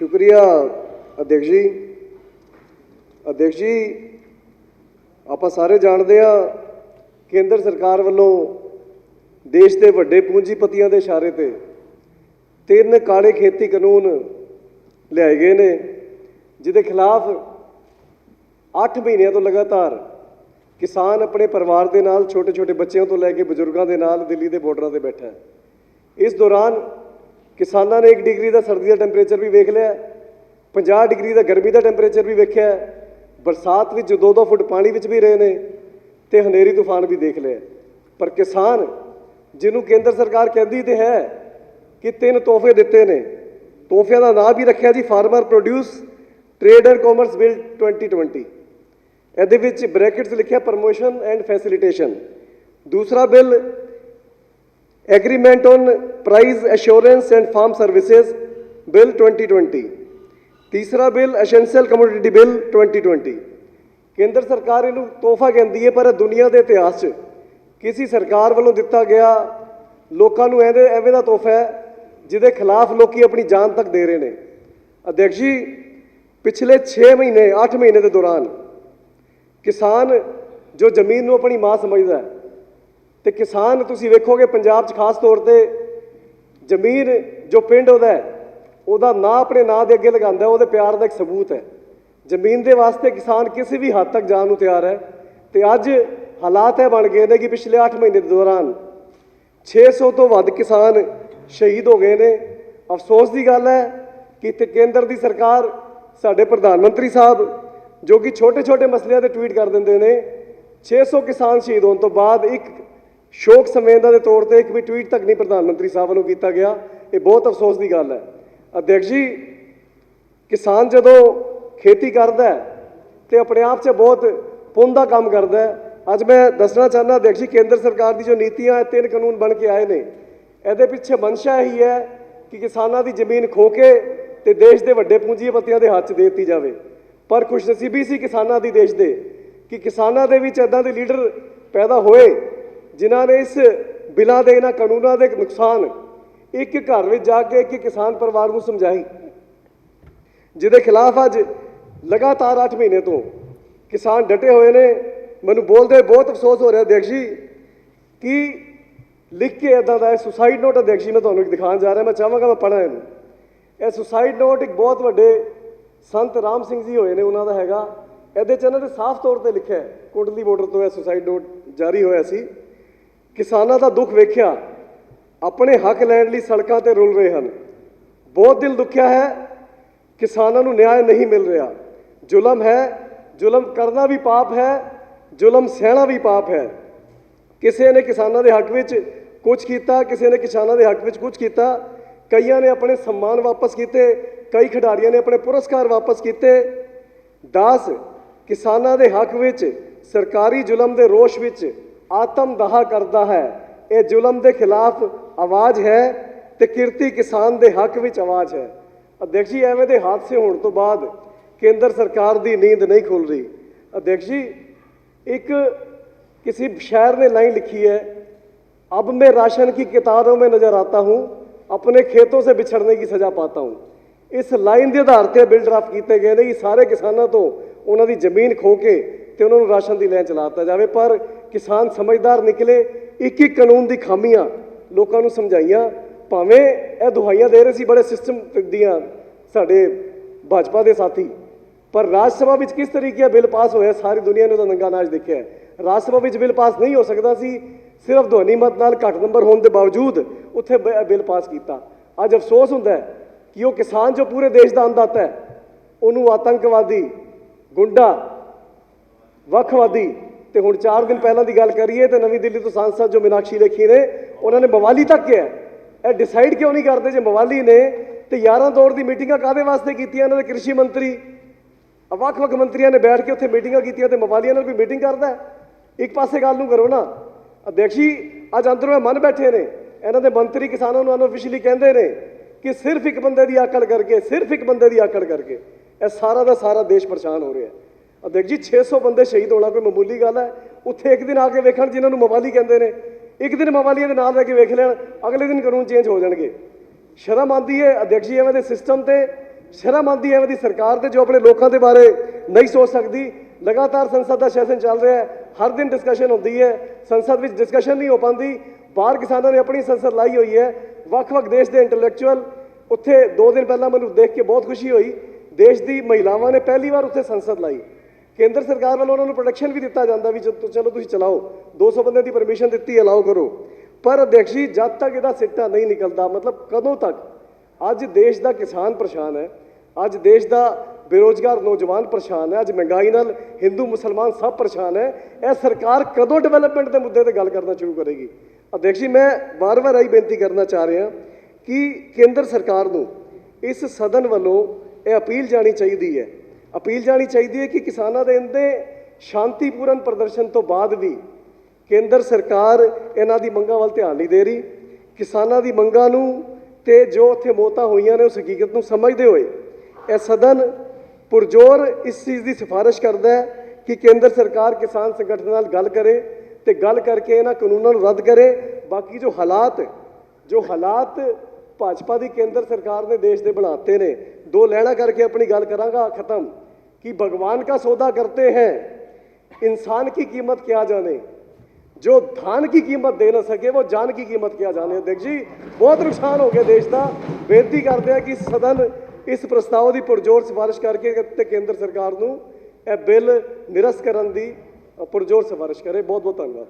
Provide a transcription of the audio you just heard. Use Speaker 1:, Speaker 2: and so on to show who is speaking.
Speaker 1: ਸ਼ੁਕਰੀਆ ਅਧਿਕਸ਼ ਜੀ। ਅਧਿਕਸ਼ ਜੀ, ਆਪਾਂ ਸਾਰੇ ਜਾਣਦੇ ਆ ਕੇਂਦਰ ਸਰਕਾਰ ਵੱਲੋਂ ਦੇਸ਼ ਦੇ ਵੱਡੇ ਪੂੰਜੀਪਤੀਆਂ ਦੇ ਇਸ਼ਾਰੇ ਤੇ ਤਿੰਨ ਕਾਲੇ ਖੇਤੀ ਕਾਨੂੰਨ ਲਿਆਏ ਗਏ ਨੇ, ਜਿਹਦੇ ਖਿਲਾਫ 8 ਮਹੀਨਿਆਂ ਤੋਂ ਲਗਾਤਾਰ ਕਿਸਾਨ ਆਪਣੇ ਪਰਿਵਾਰ ਦੇ ਨਾਲ, ਛੋਟੇ-ਛੋਟੇ ਬੱਚਿਆਂ ਤੋਂ ਲੈ ਕੇ ਬਜ਼ੁਰਗਾਂ ਦੇ ਨਾਲ ਦਿੱਲੀ ਦੇ ਬਾਰਡਰਾਂ ਤੇ ਬੈਠਾ ਹੈ। ਇਸ ਦੌਰਾਨ ਕਿਸਾਨਾਂ ਨੇ 1 ਡਿਗਰੀ ਦਾ ਸਰਦੀ ਦਾ ਟੈਂਪਰੇਚਰ ਵੀ ਵੇਖ ਲਿਆ 50 ਡਿਗਰੀ ਦਾ ਗਰਮੀ ਦਾ ਟੈਂਪਰੇਚਰ ਵੀ ਵੇਖਿਆ ਬਰਸਾਤ ਵਿੱਚ 2-2 ਫੁੱਟ ਪਾਣੀ ਵਿੱਚ ਵੀ ਰਹੇ ਨੇ ਤੇ ਹਨੇਰੀ ਤੂਫਾਨ ਵੀ ਦੇਖ ਲਿਆ ਪਰ ਕਿਸਾਨ, ਜਿਹਨੂੰ ਕੇਂਦਰ ਸਰਕਾਰ ਕਹਿੰਦੀ ਤੇ ਹੈ ਕਿ ਤਿੰਨ ਤੋਹਫੇ ਦਿੱਤੇ ਨੇ, ਤੋਹਫਿਆਂ ਦਾ ਨਾਮ ਵੀ ਰੱਖਿਆ ਜੀ, farmer produce trade and commerce bill 2020 ਇਹਦੇ ਵਿੱਚ ਬ੍ਰੈਕਟਸ ਲਿਖਿਆ, ਪ੍ਰਮੋਸ਼ਨ ਐਂਡ ਫੈਸਿਲਿਟੇਸ਼ਨ। ਦੂਸਰਾ bill agreement on price assurance and farm services bill 2020 ਤੀਸਰਾ ਬਿੱਲ ਐਸੈਂਸ਼ੀਅਲ ਕਮੋਡਿਟੀ ਬਿੱਲ 2020 ਕੇਂਦਰ ਸਰਕਾਰ ਇਹਨੂੰ ਤੋਹਫਾ ਕਹਿੰਦੀ ਹੈ ਪਰ ਦੁਨੀਆ ਦੇ ਇਤਿਹਾਸ 'ਚ ਕਿਸੇ ਸਰਕਾਰ ਵੱਲੋਂ ਦਿੱਤਾ ਗਿਆ ਲੋਕਾਂ ਨੂੰ ਇਹਦੇ ਐਵੇਂ ਦਾ ਤੋਹਫਾ ਹੈ ਜਿਹਦੇ ਖਿਲਾਫ ਲੋਕੀ ਆਪਣੀ ਜਾਨ ਤੱਕ ਦੇ ਰਹੇ ਨੇ ਅਧਿਕਸ਼ ਜੀ ਪਿਛਲੇ 6 ਮਹੀਨੇ 8 ਮਹੀਨੇ ਦੇ ਦੌਰਾਨ ਕਿਸਾਨ ਜੋ ਜ਼ਮੀਨ ਨੂੰ ਆਪਣੀ ਮਾਂ ਸਮਝਦਾ ਹੈ ਤੇ ਕਿਸਾਨ ਤੁਸੀਂ ਵੇਖੋਗੇ ਪੰਜਾਬ 'ਚ ਖਾਸ ਤੌਰ ਤੇ ਜ਼ਮੀਨ ਜੋ ਪਿੰਡ ਉਹਦਾ ਉਹਦਾ ਨਾਂ ਆਪਣੇ ਨਾਂ ਦੇ ਅੱਗੇ ਲਗਾਉਂਦਾ, ਉਹਦੇ ਪਿਆਰ ਦਾ ਇੱਕ ਸਬੂਤ ਹੈ। ਜ਼ਮੀਨ ਦੇ ਵਾਸਤੇ ਕਿਸਾਨ ਕਿਸੇ ਵੀ ਹੱਦ ਤੱਕ ਜਾਣ ਨੂੰ ਤਿਆਰ ਹੈ ਤੇ ਅੱਜ ਹਾਲਾਤ ਇਹ ਬਣ ਗਏ ਨੇ ਕਿ ਪਿਛਲੇ 8 ਮਹੀਨੇ ਦੇ ਦੌਰਾਨ 600 ਤੋਂ ਵੱਧ ਕਿਸਾਨ ਸ਼ਹੀਦ ਹੋ ਗਏ ਨੇ। ਅਫਸੋਸ ਦੀ ਗੱਲ ਹੈ ਕਿ ਤੇ ਕੇਂਦਰ ਦੀ ਸਰਕਾਰ ਸਾਡੇ ਪ੍ਰਧਾਨ ਮੰਤਰੀ ਸਾਹਿਬ, ਜੋ ਕਿ ਛੋਟੇ-ਛੋਟੇ ਮਸਲਿਆਂ ਤੇ ਟਵੀਟ ਕਰ ਦਿੰਦੇ ਨੇ 600 ਕਿਸਾਨ ਸ਼ਹੀਦ ਹੋਣ ਤੋਂ ਬਾਅਦ ਇੱਕ ਸ਼ੋਕ ਸੰਵੇਦਨਾ ਦੇ ਤੌਰ ਤੇ ਇੱਕ ਵੀ ਟਵੀਟ ਤੱਕ ਨਹੀਂ ਪ੍ਰਧਾਨ ਮੰਤਰੀ ਸਾਹਿਬ ਵੱਲੋਂ ਕੀਤਾ ਗਿਆ, ਇਹ ਬਹੁਤ ਅਫਸੋਸ ਦੀ ਗੱਲ ਹੈ। ਅਧਿਕਸ਼ ਜੀ, ਕਿਸਾਨ ਜਦੋਂ ਖੇਤੀ ਕਰਦਾ ਹੈ ਤੇ ਆਪਣੇ ਆਪ 'ਚ ਬਹੁਤ ਪੁੰਨ ਦਾ ਕੰਮ ਕਰਦਾ ਹੈ, ਅੱਜ ਮੈਂ ਦੱਸਣਾ ਚਾਹੁੰਦਾ ਅਧਿਕਸ਼ ਜੀ, ਕੇਂਦਰ ਸਰਕਾਰ ਦੀ ਜੋ ਨੀਤੀਆਂ ਹੈ ਤਿੰਨ ਕਾਨੂੰਨ ਬਣ ਕੇ ਆਏ ਨੇ, ਇਹਦੇ ਪਿੱਛੇ ਮਨਸ਼ਾ ਇਹੀ ਹੈ ਕਿ ਕਿਸਾਨਾਂ ਦੀ ਜ਼ਮੀਨ ਖੋ ਕੇ ਤੇ ਦੇਸ਼ ਦੇ ਵੱਡੇ ਪੂੰਜੀਪਤੀਆਂ ਦੇ ਹੱਥ 'ਚ ਦੇ ਦਿੱਤੀ ਜਾਵੇ। ਪਰ ਖੁਸ਼ਨਸੀਬੀ ਸੀ ਕਿਸਾਨਾਂ ਦੀ ਦੇਸ਼ ਦੇ, ਕਿ ਕਿਸਾਨਾਂ ਦੇ ਵਿੱਚ ਇਦਾਂ ਦੇ ਲੀਡਰ ਪੈਦਾ ਹੋਏ ਜਿਨ੍ਹਾਂ ਨੇ ਇਸ ਬਿਲਾਂ ਦੇ ਇਹਨਾਂ ਕਾਨੂੰਨਾਂ ਦੇ ਨੁਕਸਾਨ ਇੱਕ ਘਰ ਵਿੱਚ ਜਾ ਕੇ ਇੱਕ ਕਿਸਾਨ ਪਰਿਵਾਰ ਨੂੰ ਸਮਝਾਈ। ਜਿਹਦੇ ਖਿਲਾਫ ਅੱਜ ਲਗਾਤਾਰ 8 ਮਹੀਨੇ ਤੋਂ ਕਿਸਾਨ ਡਟੇ ਹੋਏ ਨੇ। ਮੈਨੂੰ ਬੋਲਦੇ ਬਹੁਤ ਅਫਸੋਸ ਹੋ ਰਿਹਾ ਦੇਖ ਜੀ ਕਿ ਲਿਖ ਕੇ ਇਦਾਂ ਦਾ ਸੁਸਾਈਡ ਨੋਟ ਦੇਖ ਜੀ ਮੈਂ ਤੁਹਾਨੂੰ ਇੱਕ ਦਿਖਾਉਣ ਜਾ ਰਿਹਾ। ਮੈਂ ਚਾਹਾਂਗਾ ਮੈਂ ਪੜ੍ਹਾਂ ਇਹਨੂੰ। ਇਹ ਸੁਸਾਈਡ ਨੋਟ ਇੱਕ ਬਹੁਤ ਵੱਡੇ ਸੰਤ ਰਾਮ ਸਿੰਘ ਜੀ ਹੋਏ ਨੇ, ਉਹਨਾਂ ਦਾ ਹੈਗਾ। ਇਹਦੇ ਚ ਇਹਨਾਂ ਨੇ ਸਾਫ਼ ਤੌਰ ਤੇ ਲਿਖਿਆ ਹੈ। ਕੁੰਡਲੀ ਬਾਰਡਰ ਤੋਂ ਇਹ ਸੁਸਾਈਡ ਨੋਟ ਜਾਰੀ ਹੋਇਆ ਸੀ। ਕਿਸਾਨਾਂ ਦਾ ਦੁੱਖ ਵੇਖਿਆ, ਆਪਣੇ ਹੱਕ ਲੈਣ ਲਈ ਸੜਕਾਂ ਤੇ ਰੁਲ ਰਹੇ ਹਨ। ਬਹੁਤ ਦਿਲ ਦੁਖਿਆ ਹੈ, ਕਿਸਾਨਾਂ ਨੂੰ ਨਿਆਂ ਨਹੀਂ ਮਿਲ ਰਿਹਾ। ਜ਼ੁਲਮ ਹੈ, ਜ਼ੁਲਮ ਕਰਨਾ ਵੀ ਪਾਪ ਹੈ, ਜ਼ੁਲਮ ਸਹਿਣਾ ਵੀ ਪਾਪ ਹੈ। ਕਿਸੇ ਨੇ ਕਿਸਾਨਾਂ ਦੇ ਹੱਕ ਵਿੱਚ ਕੁਝ ਕੀਤਾ, ਕਿਸੇ ਨੇ ਕਿਸਾਨਾਂ ਦੇ ਹੱਕ ਵਿੱਚ ਕੁਝ ਕੀਤਾ। ਕਈਆਂ ਨੇ ਆਪਣੇ ਸਨਮਾਨ ਵਾਪਸ ਕੀਤੇ, ਕਈ ਖਿਡਾਰੀਆਂ ਨੇ ਆਪਣੇ ਪੁਰਸਕਾਰ ਵਾਪਸ ਕੀਤੇ। ਦਾਸ ਕਿਸਾਨਾਂ ਦੇ ਹੱਕ ਵਿੱਚ, ਸਰਕਾਰੀ ਜ਼ੁਲਮ ਦੇ ਰੋਸ਼ ਵਿੱਚ ਆਤਮ ਦਾਹ ਕਰਦਾ ਹੈ ਇਹ ਜ਼ੁਲਮ ਦੇ ਖਿਲਾਫ ਆਵਾਜ਼ ਹੈ ਤੇ ਕਿਰਤੀ ਕਿਸਾਨ ਦੇ ਹੱਕ ਵਿੱਚ ਆਵਾਜ਼ ਹੈ ਅਧਿਕਸ਼ ਜੀ ਐਵੇਂ ਦੇ ਹਾਦਸੇ ਹੋਣ ਤੋਂ ਬਾਅਦ ਕੇਂਦਰ ਸਰਕਾਰ ਦੀ ਨੀਂਦ ਨਹੀਂ ਖੁੱਲ ਰਹੀ ਅਧਿਕਸ਼ ਜੀ ਇੱਕ किसी शायर ने लाइन लिखी है अब मैं राशन की कितारों में नजर आता हूँ अपने खेतों से बिछड़ने की सजा पाता हूँ ਇਸ ਲਾਈਨ ਦੇ ਆਧਾਰ ਤੇ ਬਿਲ ਡਰਾਫਟ ਕੀਤੇ ਗਏ ਨੇ ਕਿ ਸਾਰੇ ਕਿਸਾਨਾਂ ਤੋਂ ਉਹਨਾਂ ਦੀ ਜ਼ਮੀਨ ਖੋ ਕੇ ਤੇ ਉਹਨਾਂ ਨੂੰ ਰਾਸ਼ਨ ਦੀ ਲੈਣ ਚਲਾਤਾ ਜਾਵੇ ਪਰ ਕਿਸਾਨ ਸਮਝਦਾਰ ਨਿਕਲੇ, ਇੱਕ ਇੱਕ ਕਾਨੂੰਨ ਦੀ ਖਾਮੀਆਂ ਲੋਕਾਂ ਨੂੰ ਸਮਝਾਈਆਂ। ਭਾਵੇਂ ਇਹ ਦੁਹਾਈਆਂ ਦੇ ਰਹੇ ਸੀ, ਬੜੇ ਸਿਸਟਮ ਦੀਆਂ ਸਾਡੇ ਭਾਜਪਾ ਦੇ ਸਾਥੀ। ਪਰ ਰਾਜ ਸਭਾ ਵਿੱਚ ਕਿਸ ਤਰੀਕੇ ਬਿੱਲ ਪਾਸ ਹੋਇਆ, ਸਾਰੀ ਦੁਨੀਆ ਨੇ ਉਹਦਾ ਨੰਗਾ ਨਾਚ ਦੇਖਿਆ ਰਾਜ ਸਭਾ ਵਿੱਚ ਬਿੱਲ ਪਾਸ ਨਹੀਂ ਹੋ ਸਕਦਾ ਸੀ, ਸਿਰਫ ਦੋਨੀ ਮਤ ਨਾਲ ਘੱਟ ਨੰਬਰ ਹੋਣ ਦੇ ਬਾਵਜੂਦ ਉੱਥੇ ਬ- ਬਿੱਲ ਪਾਸ ਕੀਤਾ। ਅੱਜ ਅਫਸੋਸ ਹੁੰਦਾ ਹੈ ਕਿ ਉਹ ਕਿਸਾਨ ਜੋ ਪੂਰੇ ਦੇਸ਼ ਦਾ ਅੰਨਦਾਤਾ ਹੈ, ਉਹਨੂੰ ਆਤੰਕਵਾਦੀ ਗੁੰਡਾ, ਵੱਖਵਾਦੀ ਤੇ ਹੁਣ 4 ਦਿਨ ਪਹਿਲਾਂ ਦੀ ਗੱਲ ਕਰੀਏ ਤੇ ਨਵੀਂ ਦਿੱਲੀ ਤੋਂ ਸਾਂਸਦ ਜੋ ਮੀਨਾਕਸ਼ੀ ਲੇਖੀ ਨੇ, ਉਹਨਾਂ ਨੇ ਮਵਾਲੀ ਤੱਕ ਕਿਹਾ ਇਹ ਡਿਸਾਈਡ ਕਿਉਂ ਨਹੀਂ ਕਰਦੇ ਜੇ ਮਵਾਲੀ ਨੇ? ਤੇ 11 ਦੌਰ ਦੀ ਮੀਟਿੰਗਾਂ ਕਾਦੇ ਵਾਸਤੇ ਕੀਤੀਆਂ? ਇਹਨਾਂ ਦੇ ਕ੍ਰਿਸ਼ੀ ਮੰਤਰੀ ਵੱਖ-ਵੱਖ ਮੰਤਰੀਆਂ ਨੇ ਬੈਠ ਕੇ ਉੱਥੇ ਮੀਟਿੰਗਾਂ ਕੀਤੀਆਂ ਤੇ ਮਵਾਲੀਆਂ ਨਾਲ ਕੋਈ ਮੀਟਿੰਗ ਕਰਦਾ ਇੱਕ ਪਾਸੇ ਗੱਲ ਨੂੰ ਕਰੋ ਨਾ। ਅਧਿਕਸ਼ੀ ਅੱਜ ਅੰਦਰੋਂ ਇਹ ਮਨ ਬੈਠੇ ਨੇ। ਇਹਨਾਂ ਦੇ ਮੰਤਰੀ ਕਿਸਾਨਾਂ ਨੂੰ ਅਨੋਫੀਸ਼ੀਅਲੀ ਕਹਿੰਦੇ ਨੇ ਕਿ ਸਿਰਫ ਇੱਕ ਬੰਦੇ ਦੀ ਆਕੜ ਕਰਕੇ, ਸਿਰਫ ਇੱਕ ਬੰਦੇ ਦੀ ਆਕੜ ਕਰਕੇ ਇਹ ਸਾਰਾ ਦਾ ਸਾਰਾ ਦੇਸ਼ ਪਰੇਸ਼ਾਨ ਹੋ ਰਿਹਾ ਹੈ। ਅਧਿਕ ਜੀ 600 ਬੰਦੇ ਸ਼ਹੀਦ ਹੋਣਾ, ਕੋਈ ਮਾਮੂਲੀ ਗੱਲ ਹੈ? ਉੱਥੇ ਇੱਕ ਦਿਨ ਆ ਕੇ ਵੇਖਣ ਜਿਨ੍ਹਾਂ ਨੂੰ ਮਵਾਲੀ ਕਹਿੰਦੇ ਨੇ। ਇੱਕ ਦਿਨ ਮਵਾਲੀਆਂ ਦੇ ਨਾਲ ਰਹਿ ਕੇ ਵੇਖ ਲੈਣ, ਅਗਲੇ ਦਿਨ ਕਾਨੂੰਨ ਚੇਂਜ ਹੋ ਜਾਣਗੇ। ਸ਼ਰਮ ਆਉਂਦੀ ਹੈ ਅਧਿਕਸ਼ ਜੀ, ਐਵੇਂ ਦੇ ਸਿਸਟਮ ਤੇ ਸ਼ਰਮ ਆਉਂਦੀ ਐਵੇਂ ਦੀ ਸਰਕਾਰ ਤੇ ਜੋ ਆਪਣੇ ਲੋਕਾਂ ਦੇ ਬਾਰੇ ਨਹੀਂ ਸੋਚ ਸਕਦੀ। ਲਗਾਤਾਰ ਸੰਸਦ ਦਾ ਸੈਸ਼ਨ ਚੱਲ ਰਿਹਾ ਹੈ, ਹਰ ਦਿਨ ਡਿਸਕਸ਼ਨ ਹੁੰਦੀ ਹੈ। ਸੰਸਦ ਵਿੱਚ ਡਿਸਕਸ਼ਨ ਨਹੀਂ ਹੋ ਪਾਉਂਦੀ। ਬਾਹਰ ਕਿਸਾਨਾਂ ਨੇ ਆਪਣੀ ਸੰਸਦ ਲਾਈ ਹੋਈ ਹੈ। ਵੱਖ-ਵੱਖ ਦੇਸ਼ ਦੇ ਇੰਟੈਲੈਕਚੁਅਲ ਉੱਥੇ 2 ਦਿਨ ਪਹਿਲਾਂ ਮੈਨੂੰ ਦੇਖ ਕੇ ਬਹੁਤ ਖੁਸ਼ੀ ਹੋਈ। ਦੇਸ਼ ਦੀ ਮਹਿਲਾਵਾਂ ਨੇ ਪਹਿਲੀ ਵਾਰ ਉੱਥੇ ਸੰਸਦ ਲਾਈ। ਕੇਂਦਰ ਸਰਕਾਰ ਵੱਲੋਂ ਉਹਨਾਂ ਨੂੰ ਪ੍ਰੋਟੈਕਸ਼ਨ ਵੀ ਦਿੱਤਾ ਜਾਂਦਾ ਵੀ ਚਲੋ ਚਲੋ ਤੁਸੀਂ ਚਲਾਓ 200 ਬੰਦੇ ਦੀ ਪਰਮਿਸ਼ਨ ਦਿੱਤੀ ਅਲਾਓ ਕਰੋ। ਪਰ ਅਧਿਕਸ਼ ਜੀ, ਜਦ ਤੱਕ ਇਹਦਾ ਸਿੱਟਾ ਨਹੀਂ ਨਿਕਲਦਾ, ਮਤਲਬ ਕਦੋਂ ਤੱਕ? ਅੱਜ ਦੇਸ਼ ਦਾ ਕਿਸਾਨ ਪਰੇਸ਼ਾਨ ਹੈ, ਅੱਜ ਦੇਸ਼ ਦਾ ਬੇਰੋਜ਼ਗਾਰ ਨੌਜਵਾਨ ਪਰੇਸ਼ਾਨ ਹੈ, ਅੱਜ ਮਹਿੰਗਾਈ ਨਾਲ ਹਿੰਦੂ, ਮੁਸਲਮਾਨ ਸਭ ਪਰੇਸ਼ਾਨ ਹੈ। ਇਹ ਸਰਕਾਰ ਕਦੋਂ ਡਿਵੈਲਪਮੈਂਟ ਦੇ ਮੁੱਦੇ ਤੇ ਗੱਲ ਕਰਨਾ ਸ਼ੁਰੂ ਕਰੇਗੀ? ਅਧਿਕਸ਼ ਜੀ, ਮੈਂ ਵਾਰ-ਵਾਰ ਆਈ ਬੇਨਤੀ ਕਰਨਾ ਚਾਹ ਰਿਹਾ ਕਿ ਕੇਂਦਰ ਸਰਕਾਰ ਨੂੰ ਇਸ ਸਦਨ ਵੱਲੋਂ ਇਹ ਅਪੀਲ ਜਾਣੀ ਚਾਹੀਦੀ ਹੈ ਅਪੀਲ ਜਾਣੀ ਚਾਹੀਦੀ ਹੈ ਕਿ ਕਿਸਾਨਾਂ ਦੇ ਇੰਦੇ ਸ਼ਾਂਤੀਪੂਰਨ ਪ੍ਰਦਰਸ਼ਨ ਤੋਂ ਬਾਅਦ ਵੀ ਕੇਂਦਰ ਸਰਕਾਰ ਇਹਨਾਂ ਦੀ ਮੰਗਾਂ ਵੱਲ ਧਿਆਨ ਨਹੀਂ ਦੇ ਰਹੀ। ਕਿਸਾਨਾਂ ਦੀ ਮੰਗਾਂ ਨੂੰ ਤੇ ਜੋ ਉੱਥੇ ਮੌਤਾਂ ਹੋਈਆਂ ਨੇ ਉਸ ਹਕੀਕਤ ਨੂੰ ਸਮਝਦੇ ਹੋਏ ਇਹ ਸਦਨ ਪੁਰਜੋਰ ਇਸ ਚੀਜ਼ ਦੀ ਸਿਫਾਰਿਸ਼ ਕਰਦਾ ਹੈ ਕਿ ਕੇਂਦਰ ਸਰਕਾਰ ਕਿਸਾਨ ਸੰਗਠਨ ਨਾਲ ਗੱਲ ਕਰੇ ਤੇ ਗੱਲ ਕਰਕੇ ਇਹਨਾਂ ਕਾਨੂੰਨਾਂ ਨੂੰ ਰੱਦ ਕਰੇ। ਬਾਕੀ ਜੋ ਹਾਲਾਤ ਜੋ ਹਾਲਾਤ ਭਾਜਪਾ ਦੀ ਕੇਂਦਰ ਸਰਕਾਰ ਨੇ ਦੇਸ਼ ਦੇ ਬਣਾਤੇ ਨੇ, ਦੋ ਲੈਣਾ ਕਰਕੇ ਆਪਣੀ ਗੱਲ ਕਰਾਂਗਾ ਖਤਮ। ਕਿ ਭਗਵਾਨ का सौदा करते हैं इंसान की कीमत क्या जाने ਜੋ ਧਨ ਕੀ ਕੀਮਤ ਦੇ ਨਾ ਸਕੇ ਉਹ ਜਾਨ ਕੀ ਕੀਮਤ ਕਿਆ ਜਾਣੇ ਦੇਖ ਜੀ ਬਹੁਤ ਨੁਕਸਾਨ ਹੋ ਗਿਆ ਦੇਸ਼ ਦਾ ਬੇਨਤੀ ਕਰਦੇ ਆ ਕਿ ਸਦਨ ਇਸ ਪ੍ਰਸਤਾਵ ਦੀ ਪੁਰਜੋਰ ਸਿਫਾਰਿਸ਼ ਕਰਕੇ ਤੇ ਕੇਂਦਰ ਸਰਕਾਰ ਨੂੰ ਇਹ ਬਿੱਲ ਨਿਰਸਤ ਕਰਨ ਦੀ ਅ, ਪੁਰਜੋਰ ਸਿਫਾਰਿਸ਼ ਕਰੇ ਬਹੁਤ ਬਹੁਤ ਧੰਨਵਾਦ